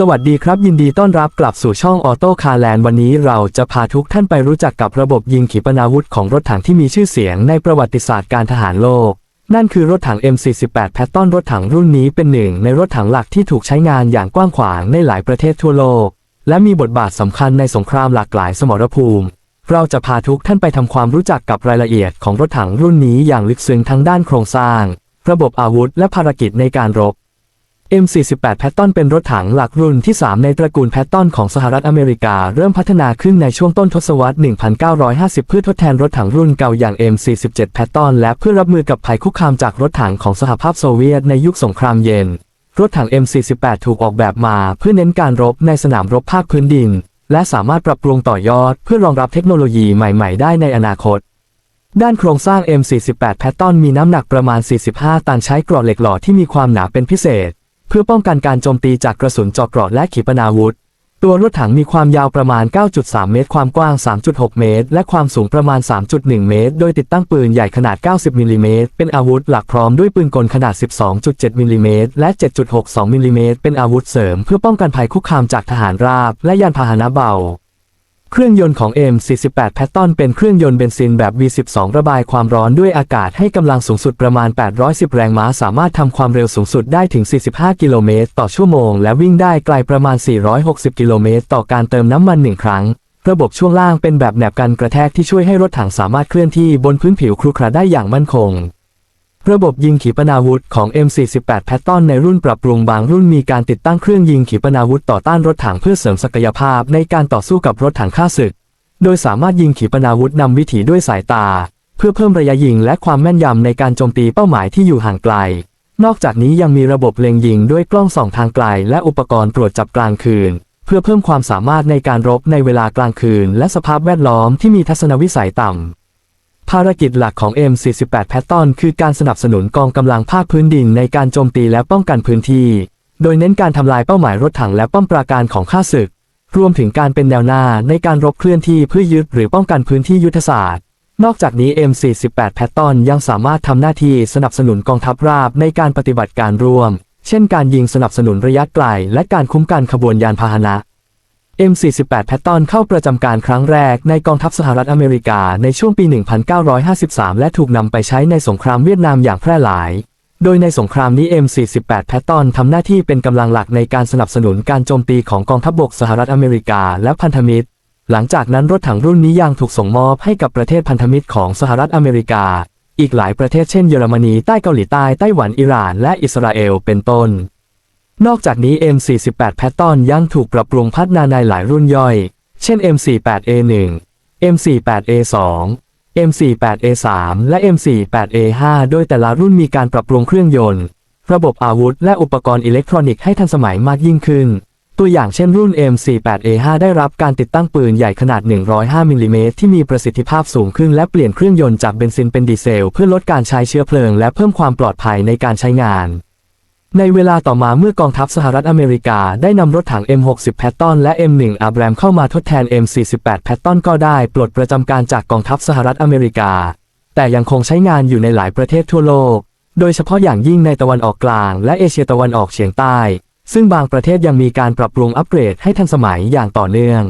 สวัสดีครับยินดีต้อนรับกลับสู่ช่องออโต้คาร์แลนด์วันนี้เราจะพาทุกท่านไปรู้จักกับระบบยิงขีปนาวุธของรถถังที่มีชื่อเสียงในประวัติศาสตร์การทหารโลก นั่นคือรถถัง M48 แพตตอนรถถังรุ่นนี้เป็นหนึ่งในรถถังหลักที่ถูกใช้งานอย่างกว้างขวางในหลายประเทศทั่วโลก และมีบทบาทสำคัญในสงครามหลากหลายสมรภูมิ เราจะพาทุกท่านไปทำความรู้จักกับรายละเอียดของรถถังรุ่นนี้อย่างลึกซึ้งทั้งด้านโครงสร้าง ระบบอาวุธและภารกิจในการรบ M48 แพตตอนเป็นรถถังหลักรุ่นที่ 3 ในตระกูลแพตตอนของสหรัฐอเมริกา เริ่มพัฒนาขึ้นในช่วงต้นทศวรรษ 1950 เพื่อทดแทนรถถังรุ่นเก่าอย่าง M47 แพตตอนและเพื่อรับมือกับภัยคุกคามจากรถถังของสหภาพโซเวียตในยุคสงครามเย็น รถถัง M48 ถูกออกแบบมาเพื่อเน้นการรบในสนามรบภาคพื้นดิน และสามารถปรับปรุงต่อยอด เพื่อรองรับเทคโนโลยีใหม่ ๆ ได้ในอนาคตด้านโครงสร้าง M48 แพตตอนมีน้ำหนักประมาณ 45 ตันใช้กรอเหล็กหล่อที่มีความหนาเป็นพิเศษ เพื่อป้องกันการโจมตีจากกระสุนเจาะเกราะและขีปนาวุธ ตัวรถถังมีความยาวประมาณ 9.3 เมตร ความกว้าง 3.6 เมตร และความสูงประมาณ 3.1 เมตร โดยติดตั้งปืนใหญ่ขนาด 90 มิลลิเมตร เป็นอาวุธหลักพร้อมด้วยปืนกลขนาด 12.7 มิลลิเมตร และ 7.62 มิลลิเมตร เป็นอาวุธเสริมเพื่อป้องกันภัยคุกคามจากทหารราบ และยานพาหนะเบา เครื่องยนต์ของ M48 แพตตอนเป็นเครื่องยนต์เบนซินแบบ V12 ระบายความร้อนด้วยอากาศให้กำลังสูงสุดประมาณ 810 แรงม้า สามารถทำความเร็วสูงสุดได้ถึง 45 กิโลเมตรต่อชั่วโมง และวิ่งได้ไกลประมาณ 460 กิโลเมตรต่อการเติมน้ำมันหนึ่งครั้ง ระบบช่วงล่างเป็นแบบแหนบกันกระแทกที่ช่วยให้รถถังสามารถเคลื่อนที่บนพื้นผิวครุขระได้อย่างมั่นคง ระบบยิงขีปนาวุธของ M48 แพตตอนในรุ่นปรับปรุงบางรุ่นมีการติดตั้งเครื่องยิงขีปนาวุธต่อต้านรถถังเพื่อเสริมศักยภาพในการต่อสู้กับรถถังข้าศึก โดยสามารถยิงขีปนาวุธนำวิถีด้วยสายตา เพื่อเพิ่มระยะยิงและความแม่นยำในการโจมตีเป้าหมายที่อยู่ห่างไกล นอกจากนี้ยังมีระบบเล็งยิงด้วยกล้องส่องทางไกล และอุปกรณ์ตรวจจับกลางคืน เพื่อเพิ่มความสามารถในการรบในเวลากลางคืน และสภาพแวดล้อมที่มีทัศนวิสัยต่ำ ภารกิจหลักของ M48 แพตตอนคือการสนับสนุนกองกำลังภาคพื้นดินในการโจมตีและป้องกันพื้นที่ โดยเน้นการทำลายเป้าหมายรถถังและป้อมปราการของข้าศึก รวมถึงการเป็นแนวหน้าในการรบเคลื่อนที่เพื่อยึดหรือป้องกันพื้นที่ยุทธศาสตร์ นอกจากนี้ M48 แพตตอนยังสามารถทำหน้าที่สนับสนุนกองทัพราบในการปฏิบัติการร่วม เช่น การยิงสนับสนุนระยะไกลและการคุ้มกันขบวนยานพาหนะ M48 แพตตอนเข้าประจำการครั้งแรกในกองทัพสหรัฐอเมริกาในช่วงปี 1953 และถูกนำไปใช้ในสงครามเวียดนามอย่างแพร่หลาย โดยในสงครามนี้ M48 แพตตอนทำหน้าที่เป็นกำลังหลักในการสนับสนุนการโจมตีของกองทัพบบกสหรัฐอเมริกาและพันธมิตร หลังจากนั้นรถถังรุ่นนี้ยังถูกส่งมอบให้กับประเทศพันธมิตรของสหรัฐอเมริกา อีกหลายประเทศเช่นเยอรมนีใต้เกาหลีใต้ไต้หวันอิหร่าน และอิสราเอลเป็นต้น นอกจากนี้ M48 แพตตอนยังถูกปรับปรุงพัฒนาในหลายรุ่นย่อย เช่น M48A1 M48A2 M48A3 และ M48A5 โดยแต่ละรุ่นมีการปรับปรุงเครื่องยนต์ ระบบอาวุธ และอุปกรณ์อิเล็กทรอนิกส์ให้ทันสมัยมากยิ่งขึ้น ตัวอย่างเช่นรุ่น M48A5 ได้รับการติดตั้งปืนใหญ่ขนาด 105มิลลิเมตรที่มีประสิทธิภาพสูงขึ้นและเปลี่ยนเครื่องยนต์จากเบนซินเป็นดีเซล เพื่อลดการใช้เชื้อเพลิงและเพิ่มความปลอดภัยในการใช้งาน ในเวลาต่อมาเมื่อกองทัพสหรัฐอเมริกาได้นำรถถัง M60 แพตตอนและ M1 อับแรมเข้ามาทดแทน M48 แพตตอนก็ได้ปลดประจำการจากกองทัพสหรัฐอเมริกา แต่ยังคงใช้งานอยู่ในหลายประเทศทั่วโลก โดยเฉพาะอย่างยิ่งในตะวันออกกลางและเอเชียตะวันออกเฉียงใต้ ซึ่งบางประเทศยังมีการปรับปรุงอัปเกรดให้ทันสมัยอย่างต่อเนื่อง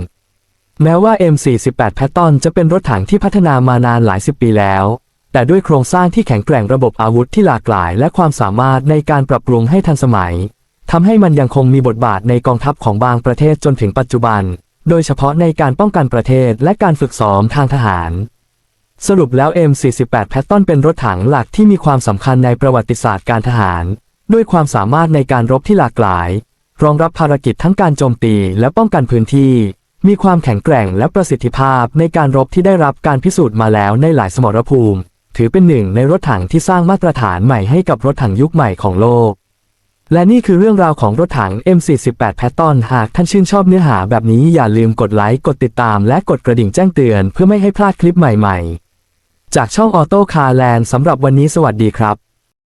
แม้ว่า M48 แพตตอนจะเป็นรถถังที่พัฒนามานานหลายสิบปีแล้ว แต่ด้วยโครงสร้างที่แข็งแกร่งระบบอาวุธที่หลากหลาย และความสามารถในการปรับปรุงให้ทันสมัยทำให้มันยังคงมีบทบาทในกองทัพของบางประเทศจนถึงปัจจุบัน โดยเฉพาะในการป้องกันประเทศและการฝึกซ้อมทางทหาร สรุปแล้ว M48 แพตตอนเป็นรถถังหลักที่มีความสำคัญในประวัติศาสตร์การทหาร ด้วยความสามารถในการรบที่หลากหลาย รองรับภารกิจทั้งการโจมตีและป้องกันพื้นที่ มีความแข็งแกร่งและประสิทธิภาพในการรบที่ได้รับการพิสูจน์มาแล้วในหลายสมรภูมิ ถือเป็นหนึ่งในรถถังที่สร้างมาตรฐานใหม่ให้กับรถถังยุคใหม่ของโลก และนี่คือเรื่องราวของรถถัง M48 Patton หากท่านชื่นชอบเนื้อหาแบบนี้อย่าลืมกดไลค์กดติดตามและกดกระดิ่งแจ้งเตือนเพื่อไม่ให้พลาดคลิปใหม่ๆ จากช่องออโต้คาร์แลนด์สำหรับวันนี้สวัสดีครับ